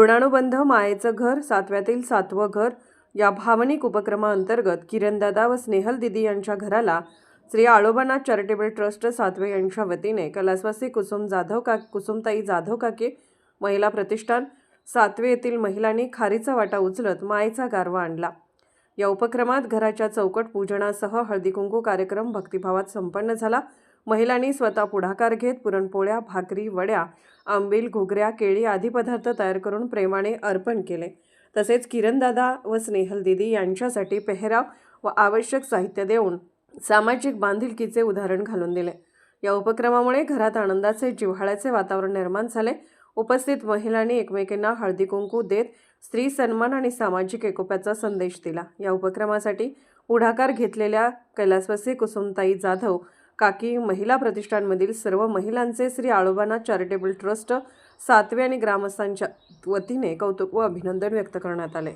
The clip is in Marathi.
ऋणानुबंध मायेचं घर सातव्यातील सातवं घर या भावनिक उपक्रमाअंतर्गत किरणदादा व स्नेहल दिदी यांच्या घराला श्री आळोबानाथ चॅरिटेबल ट्रस्ट सातवे यांच्या वतीने कलास्वासी कुसुम जाधव का कुसुमताई जाधव काके महिला प्रतिष्ठान सातवे येथील महिलांनी खारीचा वाटा उचलत मायेचा गारवा आणला. या उपक्रमात घराच्या चौकट पूजनासह हळदीकुंकू कार्यक्रम भक्तिभावात संपन्न झाला. महिलांनी स्वतः पुढाकार घेत पुरणपोळ्या भाकरी वड्या आंबील घुगऱ्या केळी आदी पदार्थ तयार करून प्रेमाने अर्पण केले. तसेच किरणदादा व स्नेहल दिदी यांच्यासाठी पेहराव व आवश्यक साहित्य देऊन सामाजिक बांधिलकीचे उदाहरण घालून दिले. या उपक्रमामुळे घरात आनंदाचे जिव्हाळ्याचे वातावरण निर्माण झाले. उपस्थित महिलांनी एकमेकींना हळदी कुंकू देत स्त्री सन्मान आणि सामाजिक एकोप्याचा संदेश दिला. या उपक्रमासाठी पुढाकार घेतलेल्या कैलासवासी कुसुमताई जाधव काकी महिला प्रतिष्ठानमधील सर्व महिलांचे श्री आळोबाना चॅरिटेबल ट्रस्ट सातवे आणि ग्रामस्थांच्या वतीने कौतुक व अभिनंदन व्यक्त करण्यात आले.